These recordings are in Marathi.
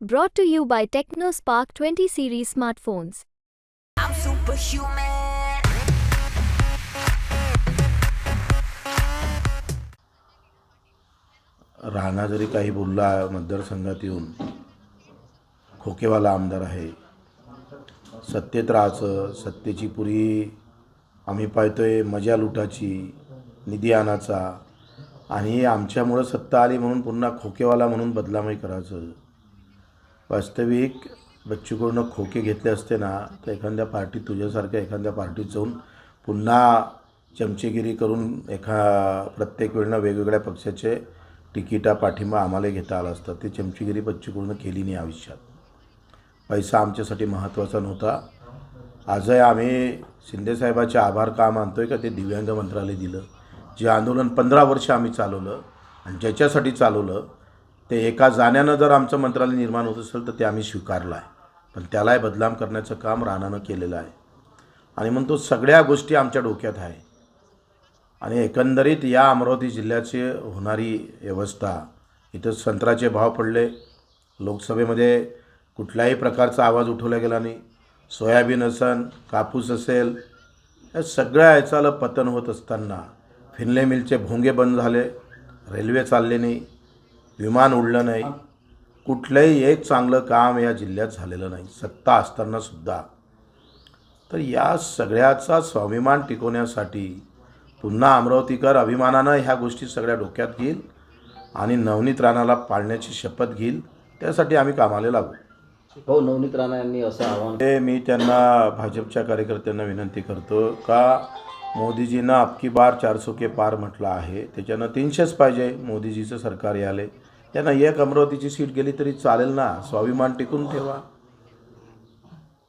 Brought to you by TechnoSpark 20 series smartphones. I'm superhuman. Rana जरी काही बोलला मतदारसंघात येऊन खोकेवाला आमदार आहे सत्तेत राहायचं सत्तेची पुरी आम्ही पाहतोय मजा लुटाची निधी आणायचा आणि आमच्यामुळं सत्ता आली म्हणून पुन्हा खोकेवाला म्हणून बदलामही करायचं वास्तविक बच्चूकडून खोके घेतले असते ना तर एखाद्या पार्टीत तुझ्यासारख्या एखाद्या पार्टीत जाऊन पुन्हा चमचेगिरी करून एका प्रत्येक वेळेनं वेगवेगळ्या पक्षाचे तिकिटा पाठिंबा आम्हाला घेता आला असता. ते चमचेगिरी बच्चूकडून केली नाही आयुष्यात. पैसा आमच्यासाठी महत्त्वाचा नव्हता. आजही आम्ही शिंदेसाहेबाचे आभार का आहे का ते दिव्यांग मंत्रालय दिलं. जे आंदोलन पंधरा वर्ष आम्ही चालवलं आणि ज्याच्यासाठी चालवलं ते एका जाण्यानं जर आमचं मंत्रालय निर्माण होत असेल तर ते आम्ही स्वीकारलं आहे पण त्यालाही बदनाम करण्याचं काम राणानं केलेलं आहे. आणि म्हणून तो सगळ्या गोष्टी आमच्या डोक्यात आहे. आणि एकंदरीत या अमरावती जिल्ह्याची होणारी व्यवस्था इथं संत्र्याचे भाव पडले. लोकसभेमध्ये कुठल्याही प्रकारचा आवाज उठवला गेला नाही. सोयाबीन असन कापूस असेल या सगळ्या याचाला पतन होत असताना फिनले मिलचे भोंगे बंद झाले. रेल्वे चालले नाही. विमान उडलं नाही. कुठलंही एक चांगलं काम या जिल्ह्यात झालेलं नाही. सत्ता असतानासुद्धा तर या सगळ्याचा स्वाभिमान टिकवण्यासाठी पुन्हा अमरावतीकर अभिमानानं ह्या गोष्टी सगळ्या डोक्यात घेईल आणि नवनीत राणाला पाळण्याची शपथ घेईल. त्यासाठी आम्ही कामाला लागू. हो नवनीत राणा यांनी असं आवाहन ते मी त्यांना भाजपच्या कार्यकर्त्यांना विनंती करतो का मोदीजीनं अबकी बार चारसो के पार म्हटलं आहे. त्याच्यानं तीनशेच पाहिजे. मोदीजीचं सरकार याले त्यांना एक अमरावतीची सीट गेली तरी चालेल ना? स्वाभिमान टिकून ठेवा.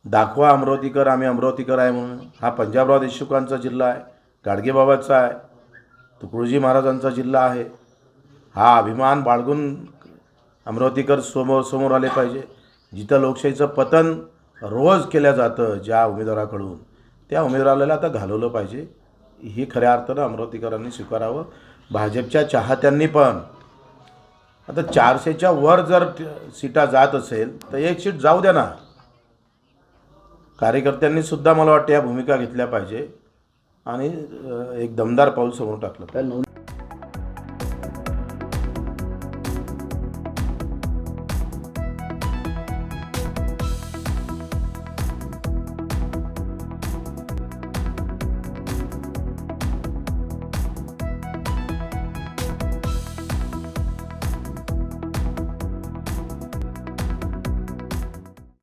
दाखवा अमरावतीकर आम्ही अमरावतीकर आहे म्हणून. हा पंजाबराव देशमुखांचा जिल्हा आहे. गाडगेबाबाचा आहे. तुकडोजी महाराजांचा जिल्हा आहे. हा अभिमान बाळगून अमरावतीकर समोर समोर आले पाहिजे. जिथं लोकशाहीचं पतन रोज केलं जातं ज्या उमेदवाराकडून त्या उमेदवाराला आता घालवलं पाहिजे. ही खऱ्या अर्थानं अमरावतीकरांनी स्वीकारावं. भाजपच्या चाहत्यांनी पण आता चारशेच्या वर जर सीटा जात असेल तर एक सीट जाऊ द्या ना. कार्यकर्त्यांनी सुद्धा मला वाटतं या भूमिका घेतल्या पाहिजे. आणि एक दमदार पाऊल समोर टाकलं